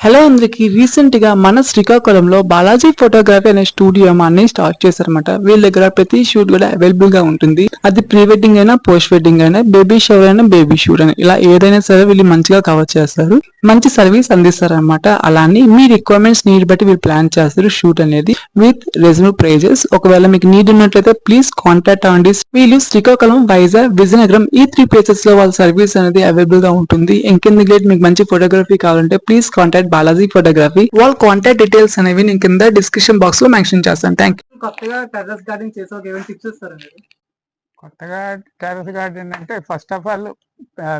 Hello అందరికి రీసెంట్గా మన శ్రీకాకుళంలో బాలాజీ ఫోటోగ్రఫీ అనే స్టూడియో అన్ని స్టార్ట్ చేశారనమాట వీళ్ళ దగ్గర ప్రతి షూట్ కూడా అవైలబుల్గా ఉంటుంది. అది ప్రీ వెడ్డింగ్ అయినా పోస్ట్ వెడ్డింగ్ అయినా బేబీ షవర్ అయినా బేబీ షూట్ అయినా. ఇలా ఏదైనా సరే వీళ్ళు మంచిగా కవర్ చేస్తారు. మంచి సర్వీస్ అందిస్తారు అనమాట అలానే మీ రిక్వైర్మెంట్స్ నీడ్ బట్టి వీళ్ళు ప్లాన్ చేస్తారు షూట్ అనేది. విత్ రెజ్యూమ్ ప్రైజెస్ ఒకవేళ మీకు నీడ్ ఉన్నట్లయితే ప్లీజ్ కాంటాక్ట్ అవ్వండి వీళ్ళు శ్రీకాకుళం వైజాగ్ విజయనగరం ఈ త్రీ ప్లేసెస్లో వాళ్ళ సర్వీస్ అనేది అవైలబుల్గా ఉంటుంది. ఇంకెందుకు మీకు మంచి ఫోటోగ్రఫీ కావాలంటే ప్లీజ్ కాంటాక్ట్ బాలాజీ ఫోటోగ్రఫీ వాళ్ళ కాంటాక్ట్ డీటెయిల్స్ అనేవి నేను కింద డిస్క్రిప్షన్ బాక్స్లో మెన్షన్ చేస్తాను. థ్యాంక్ యూ కొత్తగా టెర్రస్ గార్డెన్ చేసే ఒక ఏమైనా టిప్స్ ఇస్తారా మీరు? కొత్తగా టెర్రస్ గార్డెన్ అంటే ఫస్ట్ ఆఫ్ ఆల్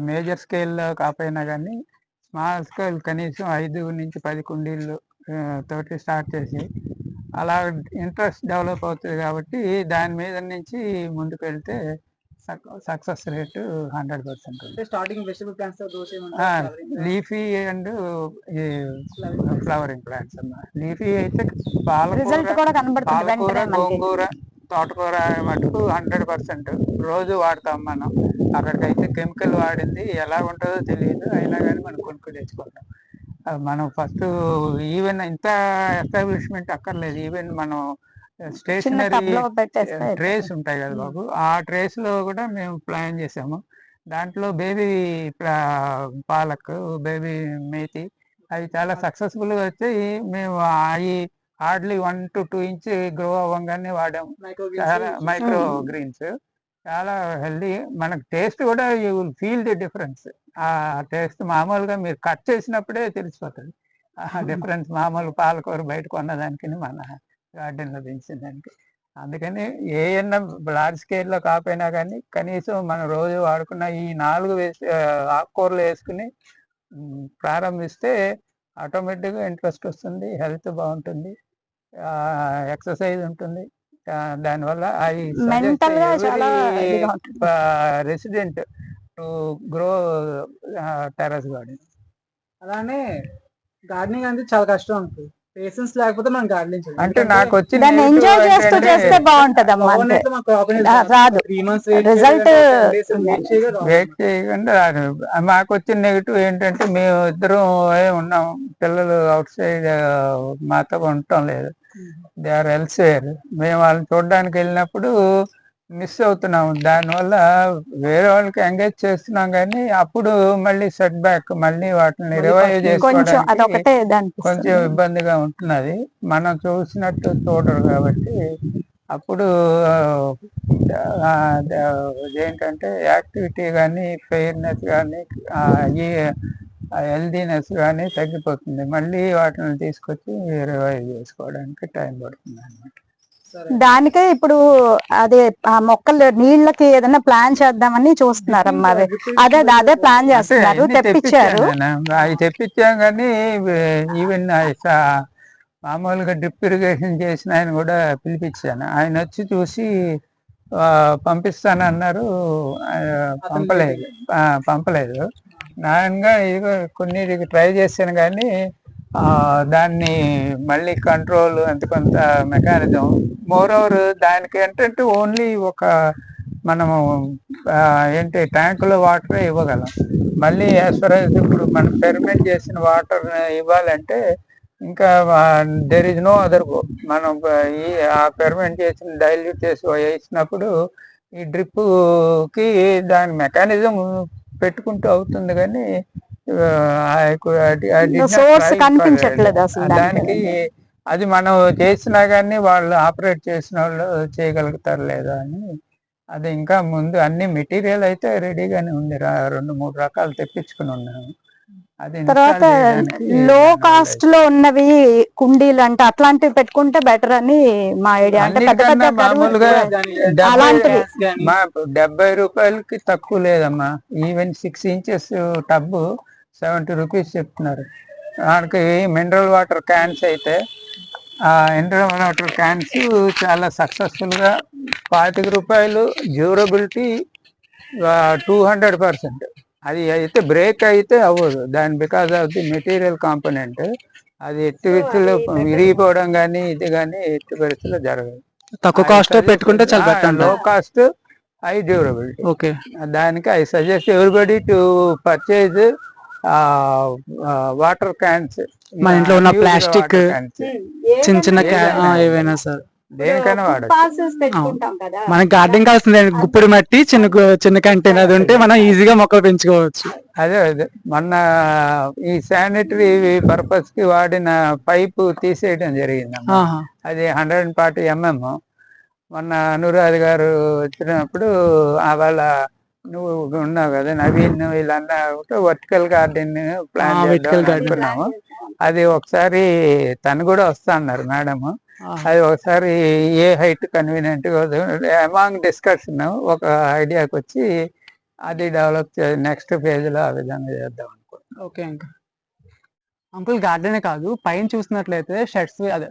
మేజర్ స్కేల్లో కాకపోయినా కానీ స్మాల్ స్కేల్ కనీసం ఐదు నుంచి పది కుండీలు తోటి స్టార్ట్ చేసి అలా ఇంట్రెస్ట్ డెవలప్ అవుతుంది కాబట్టి దాని మీద నుంచి ముందుకు వెళ్తే success rate hundred percent starting vegetable plants leafy and flowering plants leafy అయితే రిజల్ట్ పాలకూర గోంగూర తోటకూర మటుకు హండ్రెడ్ పర్సెంట్. రోజు వాడతాం మనం. అక్కడికైతే కెమికల్ వాడింది. ఎలా ఉంటుందో తెలియదు. అయినా కానీ మనం కొనుక్కు తెచ్చుకుంటాం. మనం ఫస్ట్ ఈవెన్ ఇంత ఎస్టాబ్లిష్మెంట్ అక్కర్లేదు. ఈవెన్ మనం స్టేషనరీ ట్రేస్ ఉంటాయి కదా బాబు. ఆ ట్రేస్లో కూడా మేము ప్లాన్ చేసాము. దాంట్లో బేబీ పాలక్ బేబీ మేతి అవి చాలా సక్సెస్ఫుల్గా వచ్చాయి. మేము అవి hardly one to two inch grow అవ్వగానే వాడాము. చాలా మైక్రో గ్రీన్స్ చాలా హెల్దీ మనకు టేస్ట్ కూడా you will feel the difference ఆ టేస్ట్ మామూలుగా మీరు కట్ చేసినప్పుడే తెలిసిపోతుంది. ఆ డిఫరెన్స్ మామూలు పాలకూర బయట కొన్నదానికి మన గార్డెన్లో పెంచిన దానికి అందుకని ఏ ఎన్న లార్జ్ స్కేల్లో కాకపోయినా కానీ కనీసం మనం రోజు వాడుకున్న ఈ నాలుగు వేసి ఆకుకూరలు వేసుకుని ప్రారంభిస్తే ఆటోమేటిక్గా ఇంట్రెస్ట్ వస్తుంది హెల్త్ బాగుంటుంది ఎక్సర్సైజ్ ఉంటుంది. దానివల్ల ఐ ఉంటుంది. Resident to grow terrace garden. అలానే గార్డెనింగ్ అనేది చాలా కష్టం ఉంటుంది పేషెన్స్ లేకపోతే మనం గార్డెనింగ్ అంటే నాకు వచ్చిన దాన్ని ఎంజాయ్ చేస్తూ చేస్తే బాగుంటదమ్మా అంతే. రా- రాదు. Result వెయిట్ చేయకుండా మాకు వచ్చిన నెగిటివ్ ఏంటంటే మేము ఇద్దరం ఏ ఉన్నాం. పిల్లలు అవుట్ సైడ్ మాతో ఉండటం లేదు. దే ఆర్ ఎల్స్వేర్ మేము వాళ్ళని చూడడానికి వెళ్ళినప్పుడు మిస్ అవుతున్నాం. దానివల్ల వేరే వాళ్ళకి ఎంగేజ్ చేస్తున్నాం కానీ అప్పుడు మళ్ళీ సెట్ బ్యాక్ మళ్ళీ వాటిని రివైవ్ చేసుకోవడానికి కొంచెం ఇబ్బందిగా ఉంటున్నది. మనం చూసినట్టు చూడరు కాబట్టి అప్పుడు ఏంటంటే యాక్టివిటీ కానీ ఫెయిర్నెస్ కానీ ఈ హెల్దీనెస్ కానీ తగ్గిపోతుంది. మళ్ళీ వాటిని తీసుకొచ్చి రివైవ్ చేసుకోవడానికి టైం పడుతుంది అన్నమాట. దానికే ఇప్పుడు అదే ఆ మొక్కలు నీళ్ళకి ఏదైనా ప్లాన్ చేద్దామని చూస్తున్నారమ్మా అవి. అదే అదే ప్లాన్ చేస్తున్నారు. తెప్పించారు. అవి తెప్పించాం కానీ ఈవెన్ మామూలుగా డ్రిప్ ఇరిగేషన్ చేసిన ఆయన కూడా పిలిపించాను. ఆయన వచ్చి చూసి పంపిస్తానన్నారు. పంపలేదు. ఆ, పంపలేదు. నాయనగా ఇదిగో కొన్ని ట్రై చేశాను కానీ దాన్ని మళ్ళీ కంట్రోల్ అంత కొంత మెకానిజం మోర్ ఓవర్ దానికి ఏంటంటే ఓన్లీ ఒక మనము ఏంటి ట్యాంకులో వాటర్ ఇవ్వగలం. మళ్ళీ యాజ్ ఫర్ యాజ్ ఇప్పుడు మనం పెర్మిట్ చేసిన వాటర్ ఇవ్వాలంటే ఇంకా there is no other go మనం ఈ ఆ పెర్మిట్ చేసిన డైల్యూట్ చేసి వేసినప్పుడు ఈ డ్రిప్పుకి దాని మెకానిజం పెట్టుకుంటూ అవుతుంది కానీ కనిపించట్లేదు. అసలు దానికి అది మనం చేసినా కానీ వాళ్ళు ఆపరేట్ చేసిన వాళ్ళు చేయగలుగుతారు లేదా అని. అది ఇంకా ముందు అన్ని మెటీరియల్ అయితే రెడీగానే ఉంది రెండు మూడు రకాలు తెప్పించుకుని install తర్వాత లో కాస్ట్లో ఉన్నవి కుండీలు అంటే అట్లాంటివి పెట్టుకుంటే బెటర్ అని మా ఐడియా. అంటే పెద్ద పెద్ద మామూలుగా అలాంటివి. డెబ్బై రూపాయలకి తక్కువ లేదమ్మా. Even six inches tub seventy rupees చెప్తున్నారు. దానికి మినరల్ వాటర్ క్యాన్స్ అయితే ఆ మినరల్ వాటర్ క్యాన్స్ చాలా సక్సెస్ఫుల్గా పాతిక రూపాయలు డ్యూరబిలిటీ టూ హండ్రెడ్ పర్సెంట్ అది అయితే బ్రేక్ అయితే అవ్వదు. దాని because of the material component అది ఎట్టి విత్తులు విరిగిపోవడం కానీ ఇది కానీ ఎట్టి పరిస్థితుల్లో జరగదు. తక్కువ కాస్ట్ పెట్టుకుంటే చాలా బెటర్లో కాస్ట్ హై డ్యూరబిలిటీ ఓకే. దానికి I suggest everybody to purchase water cans మన ఇంట్లో ఉన్న plastic, చిన్న చిన్న ఏవైనా సార్. దేనికైనా వాడచ్చు. మనకి గార్డెన్ కావాల్సింది గుప్పుడు మట్టి చిన్న చిన్న కంటైనర్ అది ఉంటే మనం ఈజీగా మొక్కలు పెంచుకోవచ్చు. అదే అదే. మొన్న ఈ శానిటరీ పర్పస్కి వాడిన పైపు తీసేయడం జరిగింది. అది హండ్రెడ్ అండ్ ఫార్టీ ఎంఎం మొన్న అనురాధ్ గారు వచ్చినప్పుడు ఆ వాళ్ళ నువ్వు ఉన్నావు కదా నవీన్ వీళ్ళన్నా వర్టికల్ గార్డెన్ ప్లాన్ చేద్దాం. అనుకున్నాము. అది ఒకసారి తను కూడా వస్తా అన్నారు మేడం. అది ఒకసారి a height convenient among discussion ఒక ఐడియాకి వచ్చి అది డెవలప్ నెక్స్ట్ ఫేజ్లో ఆ విధంగా చేద్దాం అనుకుంటున్నాం. Okay uncle. అంకుల్ గార్డెనే కాదు పైన చూసినట్లయితే షర్ట్స్ అదే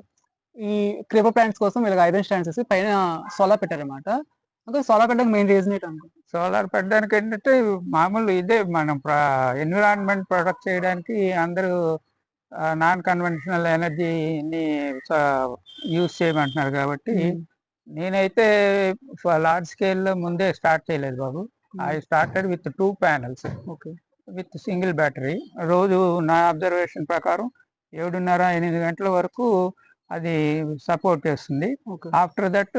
ఈ క్రీపర్ ప్లాంట్స్ కోసం వీళ్ళకి ఐరన్ స్టాండ్స్ వేసి పైన సోలార్ పెట్టారన్నమాట. అంకుల్ సోలార్ పెట్టడానికి మెయిన్ రీజన్ ఏంటి అంకుల్? సోలార్ పెట్టడానికి ఏంటంటే మామూలు ఇదే మనం ఎన్విరాన్మెంట్ ప్రొటెక్ట్ చేయడానికి అందరూ నాన్ కన్వెన్షనల్ ఎనర్జీని యూజ్ చేయమంటున్నారు కాబట్టి నేనైతే లార్జ్ స్కేల్లో ముందే స్టార్ట్ చేయలేదు బాబు. I started with two panels okay with single battery రోజు నా అబ్జర్వేషన్ ప్రకారం ఏడున్నర ఎనిమిది గంటల వరకు అది సపోర్ట్ చేస్తుంది. ఆఫ్టర్ దట్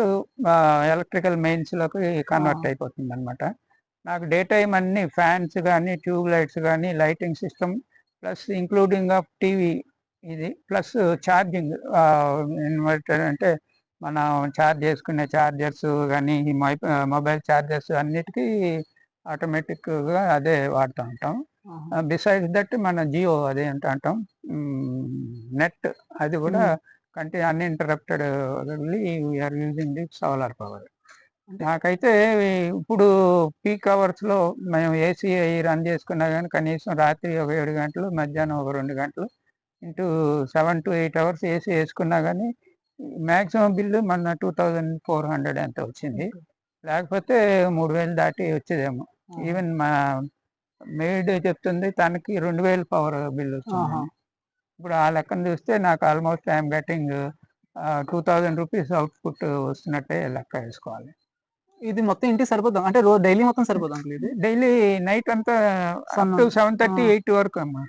ఎలక్ట్రికల్ మెయిన్స్లోకి కన్వర్ట్. అయిపోతుంది అనమాట నాకు డే టైం అన్ని ఫ్యాన్స్ కానీ ట్యూబ్ లైట్స్ కానీ lighting system plus including of TV ఇది. ప్లస్ ఛార్జింగ్ ఇన్వర్టర్ అంటే మనం ఛార్జ్ చేసుకునే ఛార్జర్స్ కానీ మొబైల్ ఛార్జర్స్ అన్నిటికీ ఆటోమేటిక్గా అదే వాడుతూ ఉంటాం. బిసైడ్స్ దట్ మన జియో అదే అంటాం నెట్ అది కూడా కంటి uninterrupted we are using the solar power నాకైతే ఇప్పుడు పీక్ అవర్స్లో మేము ఏసీ రన్ చేసుకున్నా కానీ కనీసం రాత్రి ఒక ఏడు గంటలు మధ్యాహ్నం ఒక రెండు గంటలు into seven to eight hours AC వేసుకున్నా కానీ మ్యాక్సిమం బిల్లు మన టూ థౌజండ్ ఫోర్ హండ్రెడ్ ఎంత వచ్చింది. లేకపోతే మూడు వేలు దాటి వచ్చేదేమో. ఈవెన్ మా మేడ్ చెప్తుంది తనకి రెండు వేలు పవర్ బిల్ వచ్చింది. ఇప్పుడు ఆ లెక్కన చూస్తే నాకు almost I'm getting two thousand rupees output వస్తున్నట్టే లెక్క వేసుకోవాలి. ఇది మొత్తం ఇంటికి సరిపోతాం అంటే రోజు డైలీ మొత్తం సరిపోతాం అంకుల్ ఇది? డైలీ నైట్ అంతా సెవెన్ థర్టీ. ఎయిట్ వరకు అమ్మా.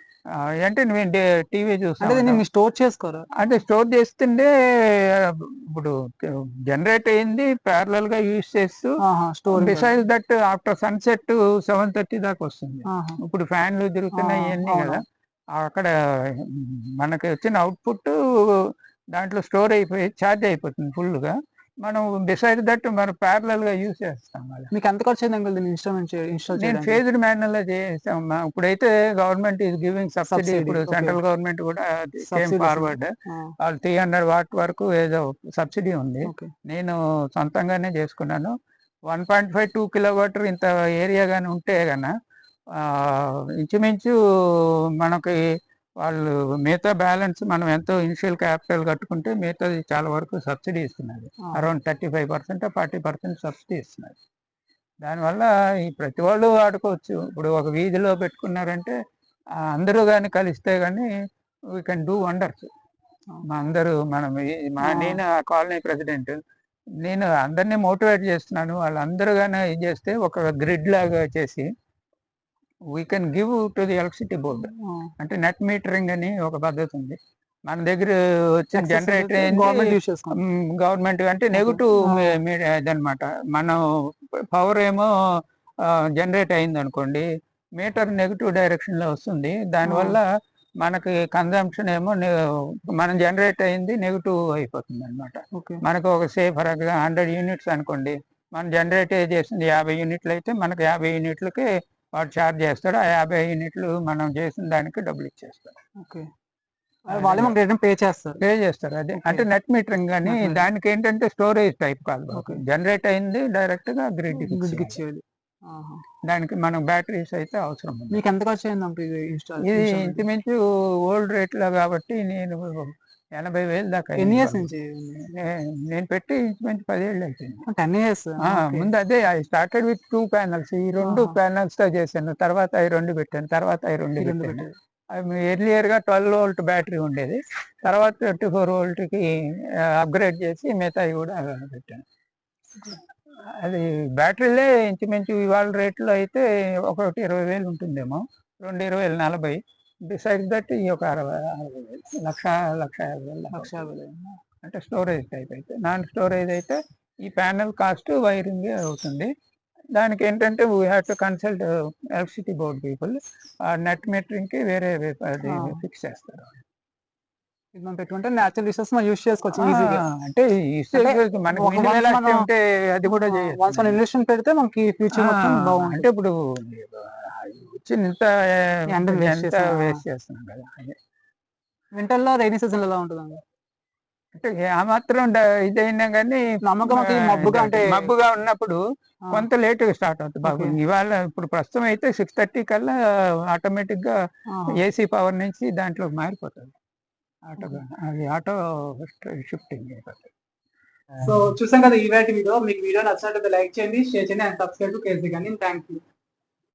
అంటే నువ్వు టీవీ చూస్తాను మీరు స్టోర్ చేసుకోరా? అంటే స్టోర్ చేస్తుండే ఇప్పుడు జనరేట్ అయింది ప్యారలల్గా యూజ్ చేస్తూ store beside that after sunset seven thirty దాకా వస్తుంది. ఇప్పుడు ఫ్యాన్లు తిరుగుతున్నాయి ఇవన్నీ. కదా. అక్కడ మనకి వచ్చిన అవుట్పుట్ దాంట్లో స్టోర్ అయిపోయి ఛార్జ్ అయిపోతుంది full గా. మనం డిసైడ్ దట్ మనం ప్యారలల్గా యూజ్ చేస్తాం మీకు ఎంత ఖర్చు అయింది అంకుల్ దీన్ని ఇన్స్టాల్మెంట్ ఇన్స్టాల్ నేను ఫేజ్డ్ మేనర్లో చేస్తాం. ఇప్పుడైతే గవర్నమెంట్ ఈస్ గివింగ్ సబ్సిడీ ఇప్పుడు. సెంట్రల్ గవర్నమెంట్ కూడా కేమ్ ఫార్వర్డ్ వాళ్ళు త్రీ హండ్రెడ్ వాట్ వరకు ఏదో సబ్సిడీ ఉంది. నేను సొంతంగానే చేసుకున్నాను. One point five two kilometer ఇంత ఏరియా కానీ ఉంటే గన ఇంచుమించు మనకి వాళ్ళు మిగతా బ్యాలెన్స్ మనం ఎంతో ఇనిషియల్ క్యాపిటల్ కట్టుకుంటే మిగతాది చాలా వరకు సబ్సిడీ ఇస్తున్నది. Around thirty five percent forty percent subsidy ఇస్తున్నది దానివల్ల ఈ ప్రతి వాళ్ళు వాడుకోవచ్చు. ఇప్పుడు ఒక వీధిలో పెట్టుకున్నారంటే అందరూ కానీ కలిస్తే కానీ వీ కెన్ డూ వండర్స్ మా అందరూ మనం మా. నేను ఆ కాలనీ ప్రెసిడెంట్. నేను అందరినీ మోటివేట్ చేస్తున్నాను. వాళ్ళందరూ కానీ ఇది చేస్తే ఒక గ్రిడ్ లాగా చేసి we can give to the electricity board అంటే నెట్ మీటరింగ్ అని ఒక పద్ధతి ఉంది. మన దగ్గర వచ్చిన జనరేటర్ గవర్నమెంట్ యూస్ చేసుకోండి గవర్నమెంట్ అంటే నెగిటివ్ ఆ. ఇదనమాట మనం పవర్ ఏమో జనరేట్ అయింది అనుకోండి మీటర్ నెగిటివ్ డైరెక్షన్లో వస్తుంది. దానివల్ల మనకి కన్జంప్షన్ ఏమో మనం జనరేట్ అయింది నెగిటివ్ అయిపోతుంది అనమాట ఓకే మనకు ఒక say for example hundred units అనుకోండి మనం జనరేట్ చేసింది యాభై యూనిట్లు అయితే మనకు యాభై యూనిట్లకి వాడు ఛార్జ్ చేస్తాడు ఆ యాభై యూనిట్లు మనం చేసిన దానికి డబ్బులు ఇచ్చేస్తాడు. ఓకే. వాళ్ళే మనకి రిటర్న్ పే చేస్తారు. పే చేస్తారు. అదే అంటే నెట్ మీటరింగ్ కానీ. దానికి ఏంటంటే స్టోరేజ్ టైప్ కాదు. జనరేట్ అయింది డైరెక్ట్గా గ్రిడ్ ఇచ్చేది. దానికి మనం బ్యాటరీస్ అయితే అవసరం మీకు ఎంత ఖర్చు అయింది ఇది ఇంచుమించు ఓల్డ్ రేట్లో కాబట్టి నేను ఎనభై వేలు దాకా ఎన్ని ఇయర్స్. నుంచి నేను పెట్టి ఇంచుమించు పదేళ్ళు అయిపోయింది టెన్ ఇయర్స్ ముందు అదే I started with two panels ఈ రెండు. ప్యానల్స్తో చేశాను. తర్వాత అవి రెండు పెట్టాను. తర్వాత అవి రెండు పెట్టాను. ఎర్లియర్గా ట్వెల్వ్ వోల్ట్ బ్యాటరీ ఉండేది. తర్వాత ట్వంటీ ఫోర్ వోల్ట్కి అప్గ్రేడ్ చేసి మిగతాయి కూడా పెట్టాను. అది బ్యాటరీలే ఇంచుమించు ఇవాళ రేట్లో అయితే ఒకటి ఇరవై వేలు ఉంటుందేమో. రెండు ఇరవై వేలు నలభై. బిసైడ్స్ దట్ ఈ ఒక అరవై అరవై వేలు లక్ష లక్ష యాభై వేలు లక్ష యాభై వేలు. అంటే స్టోరేజ్ టైప్ అయితే. నాన్ స్టోరేజ్ అయితే ఈ ప్యానల్ కాస్ట్ వైరింగ్ అవుతుంది. దానికి ఏంటంటే we have to consult electricity board people ఆ నెట్ మీటరింగ్కి వేరే అది. ఫిక్స్ చేస్తారు. ఇది మనం పెట్టుకుంటే న్యాచురల్ రిసోర్స్ మనం యూస్ చేసుకోవచ్చు ఈజీగా అంటే. మనకి అది కూడా వన్స్ చేయొచ్చు మనం ఇన్వెస్ట్మెంట్ పెడితే మనకి ఫ్యూచర్ మొత్తం అంటే ఇప్పుడు ఇంత ఎంత చేస్తున్నాం. వేస్ట్ చేస్తున్నాం కదా అదే. వింటర్లో రైనీ సీజన్ ఎలా ఉంటుందండి? అంటే ఆ మాత్రం ఇదైనా కానీ నమ్మకం మబ్బుగా అంటే మబ్బుగా ఉన్నప్పుడు కొంత లేట్గా స్టార్ట్ అవుతుంది బాబు. ఇవాళ ఇప్పుడు ప్రస్తుతం అయితే సిక్స్ థర్టీ కల్లా ఆటోమేటిక్గా ఏసీ పవర్ నుంచి దాంట్లో మారిపోతుంది. ఆటో అది ఆటో షిఫ్టింగ్ అయిపోతుంది. సో చూసాం కదా ఈ వీడియో మీకు వీడియో నచ్చినట్లయితే లైక్ చేయండి షేర్ చేయండి అండ్ సబ్స్క్రైబ్ టు కేసీ కానీ థ్యాంక్ యూ.